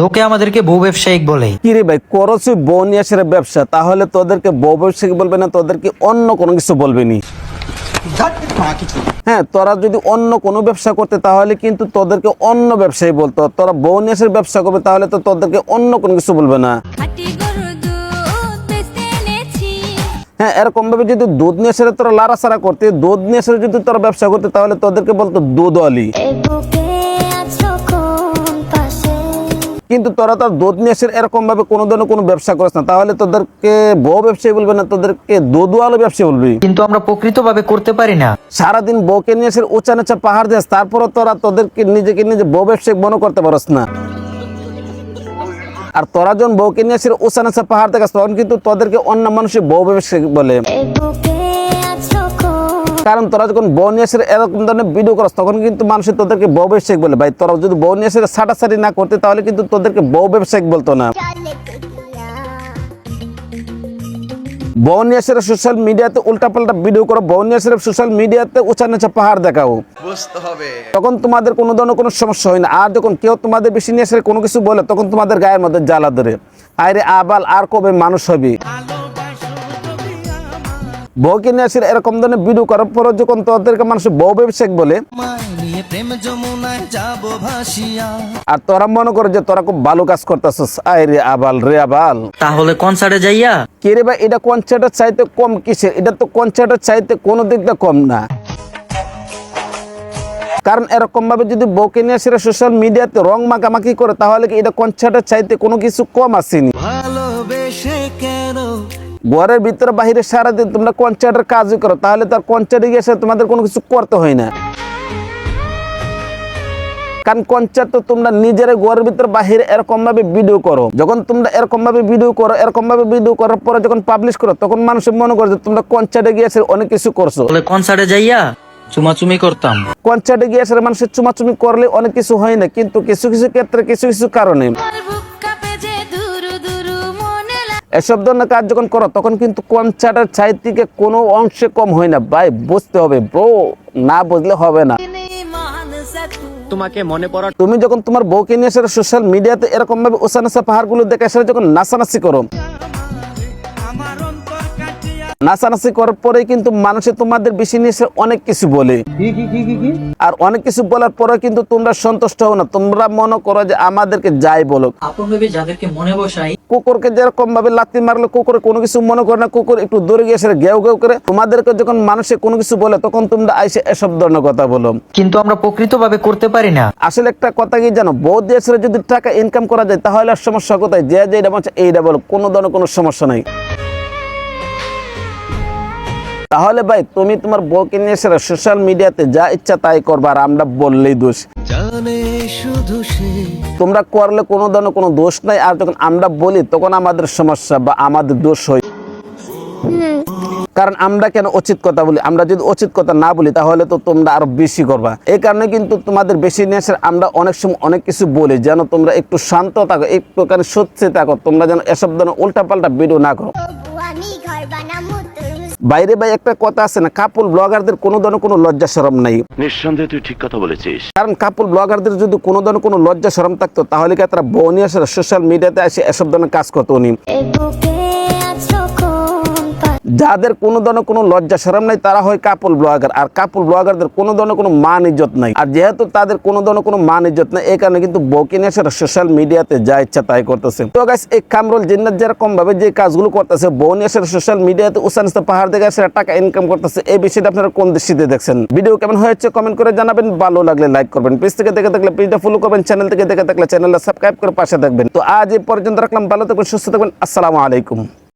লোকে আমাদেরকে বউ ব্যবসায়িক বলে। কিরে ভাই করছি বউ নিয়ে আসে ব্যবসা তাহলে তোদেরকে বউ ব্যবসায়িক বলবে না তোদেরকে অন্য কোনো কিছু বলবে নি। হ্যাঁ তোরা যদি অন্য কোনো ব্যবসা করতে তাহলে কিন্তু তোদেরকে অন্য ব্যবসায়ী বলতো। তোরা বউ নিয়ে ব্যবসা করবে তাহলে তো তোদেরকে অন্য কোনো কিছু বলবে না। হ্যাঁ এরকম ভাবে যদি দুধ নিয়ে এসে তোরা লাড়াছাড়া করতে দুধ নিয়ে এসে যদি তোরা ব্যবসা করতে তাহলে তোদেরকে বলতো দুধ আলি কিন্তু তোরা তো দুধ নিয়ে এসে এরকম ভাবে কোনো ধরনের কোনো ব্যবসা করিস না। তাহলে তোদেরকে বউ ব্যবসায়ী বলবে না তোদেরকে দুধ আলো ব্যবসায়ী বলবি। কিন্তু আমরা প্রকৃতভাবে করতে পারি না। সারাদিন বউকে নিয়ে এসে উঁচা নিচা পাহাড় দিস তারপরে তোরা তোদেরকে নিজেকে নিজে বউ ব্যবসায়িক মনে করতে পারস না। আর তোরা যখন বউকে নিয়ে এসে উঁচা নিচা পাহাড় দেখাস তখন কিন্তু তোদেরকে অন্য মানুষের বউ ব্যবসায়িক বলে। কারণ তোরা যখন বউ নিয়ে এরকম ধরনের ভিডিও করস তখন কিন্তু মানুষের তোদেরকে বউ ব্যবসায়িক বলে। ভাই তোরা যদি বউ নিয়ে এসে সাটাসাটি না করতে তাহলে কিন্তু তোদেরকে বউ ব্যবসায়িক বলতো না। নিয়ে সোশ্যাল মিডিয়াতে উল্টাপাল্টা ভিডিও করো নিয়ে সোশ্যাল মিডিয়াতে উঁচা নিচা পাহাড় দেখাও। বুঝতে হবে। তখন তোমাদের কোনো ধরনের কোনো সমস্যা হয় না। আর যখন কেউ তোমাদের বেশি নিয়ে কোনো কিছু বলে তখন তোমাদের গায়ের মধ্যে জ্বালা ধরে। আরে আবাল আর কবে মানুষ হবে? বউকে নিয়ে এসে এরকম ধরনের ভিডিও করার পর যখন তোদেরকে মানুষ বউ ব্যবসায়িক বলে নিয়ে প্রেম যমুনায় যাব ভাসিয়া আর তোরা মনে করে যে তোরা খুব ভালো কাজ করতেছিস। আয় রে আবাল রে আবাল। তাহলে কনসার্টে যাইয়া? কে রে ভাই এটা কনসার্টের চাইতে কম কিসের? এটা তো কনসার্টের চাইতে কোনো দিকটা কম না। কারণ এরকম ভাবে যদি বউকে নিয়ে এসে সোশ্যাল মিডিয়াতে রং মাখামাখি করে তাহলে কি এটা কনসার্টের চাইতে কোনো কিছু কম আসেনি? ভালোবেসে কেন ঘরের ভিতরে বাহিরে সারাদিন তোমরা কনসার্টের কাজই করো তাহলে তার কনসার্টে গিয়ে তোমাদের কোনো কিছু করতে হয় না। কারণ কনসার্ট তো তোমরা নিজের ঘরের ভিতরে বাহিরে এরকম ভাবে ভিডিও করো। যখন তোমরা এরকম ভাবে ভিডিও করো এরকম ভাবে ভিডিও করার পরে যখন পাবলিশ করো তখন মানুষ মনে করে যে তোমরা কনসার্টে গিয়ে অনেক কিছু করছ। কনসার্টে যাইয়া চুমাচুমি করতাম। কনসার্টে গিয়ে মানুষের চুমাচুমি করলে অনেক কিছু হয় না কিন্তু কিছু কিছু ক্ষেত্রে কিছু কিছু কারণে। এসব ধরনের কাজ যখন করো তখন কিন্তু কনসার্টের চাই থেকে কোনো অংশে কম হয় না। ভাই বুঝতে হবে ব্রো না বুঝলে হবে না। তোমাকে মনে পড়া তুমি যখন তোমার বউকে নিয়ে এসে সোশ্যাল মিডিয়াতে এরকম ভাবে ওসানাসা পাহাড়গুলো দেখে এসে যখন নাচানাচি করো। নাচানাচি করার পরে কিন্তু মানুষে তোমাদের বেশি নিয়ে অনেক কিছু বলে। আর অনেক কিছু বলার পরে কিন্তু তোমরা সন্তুষ্ট হও না। তোমরা মনে করো যে আমাদেরকে যাই বলো যাদেরকে মনে বসাই কুকুরকে যেরকম ভাবে লাত্তি মারলে কুকুরে কোনো কিছু মনে করে না কুকুর একটু দূরে গিয়ে এসে গেউ গেউ করে। তোমাদেরকে যখন মানুষে কোনো কিছু বলে তখন তোমরা আইসে এসব ধরনের কথা বলো। কিন্তু আমরা প্রকৃতভাবে করতে পারি না। আসলে একটা কথা কি জানো? দিয়ে ছেড়ে যদি টাকা ইনকাম করা যায় তাহলে আর সমস্যা কোথায়? যে যে এটা বলছে এইটা বলো। কোনো ধরনের কোনো সমস্যা নাই। তাহলে ভাই তুমি তোমার বউকে নিয়ে এসে সোশ্যাল মিডিয়াতে যা ইচ্ছা তাই করবা আর আমরা বললেই দোষ। তোমরা করলে কোনো ধরনের কোনো দোষ নাই আর যখন আমরা বলি তখন আমাদের সমস্যা বা আমাদের দোষ হয়। কারণ আমরা কেন উচিত কথা বলি? আমরা যদি উচিত কথা না বলি তাহলে তো তোমরা আরও বেশি করবা। এই কারণে কিন্তু তোমাদের বেশি নিয়ে আমরা অনেক সময় অনেক কিছু বলি যেন তোমরা একটু শান্ত থাকো একটু সত্যি থাকো তোমরা যেন এসব ধরনের উল্টাপাল্টা ভিডিও না করো। আমি ঘর বানাবো তোর বাইরে ভাই একটা কথা আছে না কাপুল ব্লগারদের কোনো ধরনের কোনো লজ্জা শরম নাই। নিঃসন্দেহে তুই ঠিক কথা বলেছিস। কারণ কাপুল ব্লগারদের যদি কোনো ধরনের কোনো লজ্জা শরম থাকতো তাহলে কি তারা বনিয়াসের সোশ্যাল মিডিয়াতে এসে এসব ধরনের কাজ করতো উনি? যাদের কোনো ধরনের কোনো লজ্জা শরম নাই, তারা হয় কাপল ব্লগার আর কাপল ব্লগারদের কোনো ধরনের কোনো মান ইজ্জত নাই। আর যেহেতু তাদের কোনো ধরনের কোনো মান ইজ্জত নাই, এই কারণে কিন্তু বউকে নিয়ে সেটা সোশ্যাল মিডিয়াতে যা ইচ্ছা তাই করতেছে। তো গাইস এই কামরুল জিন্নাত যেরকম ভাবে যে কাজগুলো করতেছে বউ নিয়ে সেটা সোশ্যাল মিডিয়াতে উসানিস্তা পাহাড় দেখে সেটা টাকা ইনকাম করতেছে, এই বিষয়টা আপনারা কোন দৃষ্টিতে দেখছেন? ভিডিও কেমন হয়েছে কমেন্ট করে জানাবেন, ভালো লাগলে লাইক করবেন। পেজ থেকে দেখে থাকলে পেজটা ফলো করবেন চ্যানেল থেকে দেখে থাকলে চ্যানেলটা সাবস্ক্রাইব করে পাশে থাকবেন। তো আজ এই পর্যন্ত রাখলাম, ভালো থাকবেন, সুস্থ থাকবেন, আসসালামু আলাইকুম।